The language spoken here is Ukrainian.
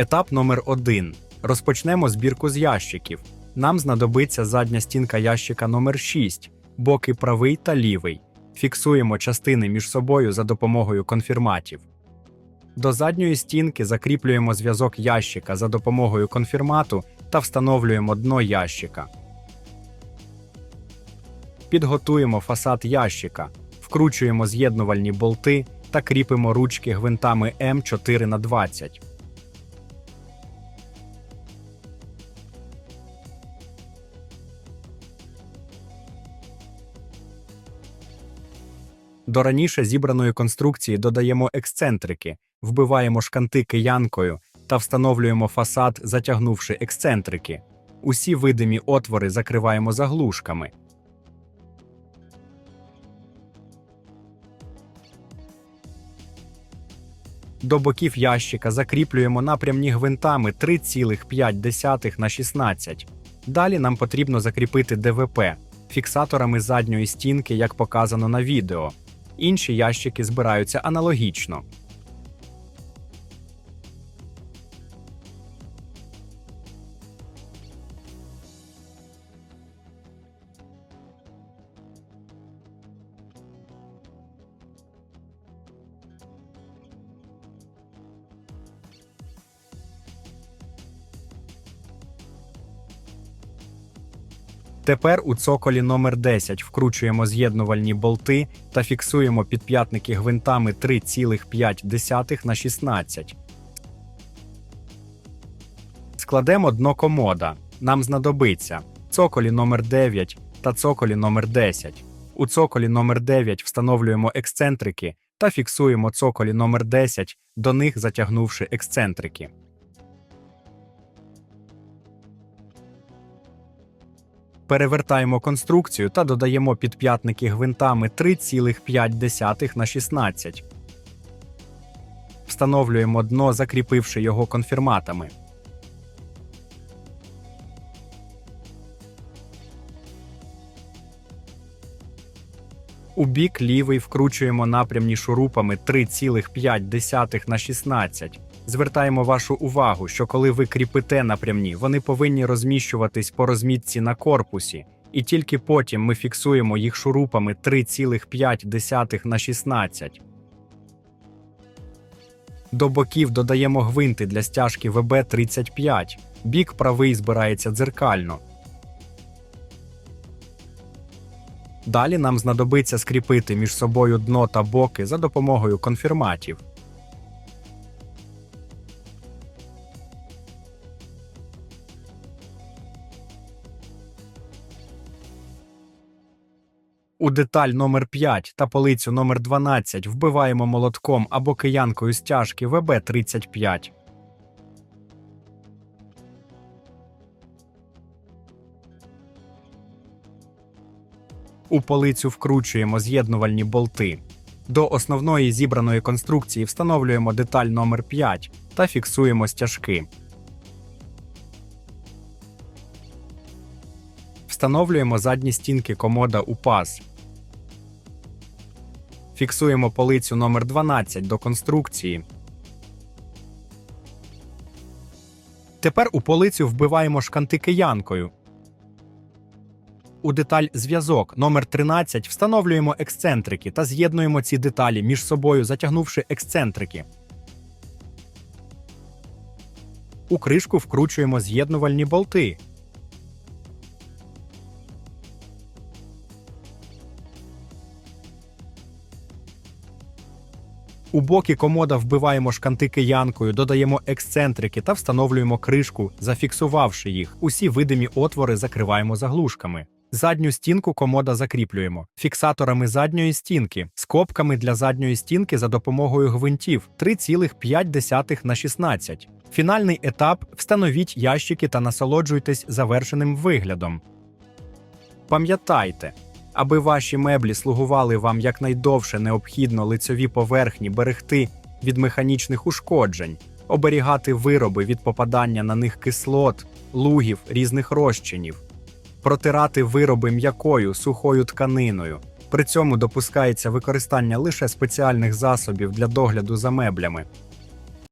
Етап номер 1. Розпочнемо збірку з ящиків. Нам знадобиться задня стінка ящика номер 6, боки правий та лівий. Фіксуємо частини між собою за допомогою конфірматів. До задньої стінки закріплюємо зв'язок ящика за допомогою конфірмату та встановлюємо дно ящика. Підготуємо фасад ящика, вкручуємо з'єднувальні болти та кріпимо ручки гвинтами М4 До раніше зібраної конструкції додаємо ексцентрики, вбиваємо шканти киянкою та встановлюємо фасад, затягнувши ексцентрики. Усі видимі отвори закриваємо заглушками. До боків ящика закріплюємо напрямні гвинтами 3,5 на 16. Далі нам потрібно закріпити ДВП фіксаторами задньої стінки, як показано на відео. Інші ящики збираються аналогічно. Тепер у цоколі номер 10 вкручуємо з'єднувальні болти та фіксуємо підп'ятники гвинтами 3,5 на 16. Складемо дно комода. Нам знадобиться цоколі номер 9 та цоколі номер 10. У цоколі номер 9 встановлюємо ексцентрики та фіксуємо цоколі номер 10, до них затягнувши ексцентрики. Перевертаємо конструкцію та додаємо підп'ятники гвинтами 3,5 на 16. Встановлюємо дно, закріпивши його конфірматами. У бік лівий вкручуємо напрямні шурупами 3,5 на 16. Звертаємо вашу увагу, що коли ви кріпите напрямні, вони повинні розміщуватись по розмітці на корпусі, і тільки потім ми фіксуємо їх шурупами 3,5 на 16. До боків додаємо гвинти для стяжки ВБ-35. Бік правий збирається дзеркально. Далі нам знадобиться скріпити між собою дно та боки за допомогою конфірматів. У деталь номер 5 та полицю номер 12 вбиваємо молотком або киянкою стяжки ВБ-35. У полицю вкручуємо з'єднувальні болти. До основної зібраної конструкції встановлюємо деталь номер 5 та фіксуємо стяжки. Встановлюємо задні стінки комода у паз. Фіксуємо полицю номер 12 до конструкції. Тепер у полицю вбиваємо шканти киянкою. У деталь зв'язок номер 13 встановлюємо ексцентрики та з'єднуємо ці деталі між собою, затягнувши ексцентрики. У кришку вкручуємо з'єднувальні болти. У боки комода вбиваємо шканти киянкою, додаємо ексцентрики та встановлюємо кришку, зафіксувавши їх. Усі видимі отвори закриваємо заглушками. Задню стінку комода закріплюємо фіксаторами задньої стінки, скобками для задньої стінки за допомогою гвинтів 3,5 на 16. Фінальний етап встановіть ящики та насолоджуйтесь завершеним виглядом. Пам'ятайте, аби ваші меблі слугували вам якнайдовше необхідно лицьові поверхні берегти від механічних ушкоджень, оберігати вироби від попадання на них кислот, лугів різних розчинів, протирати вироби м'якою сухою тканиною. При цьому допускається використання лише спеціальних засобів для догляду за меблями.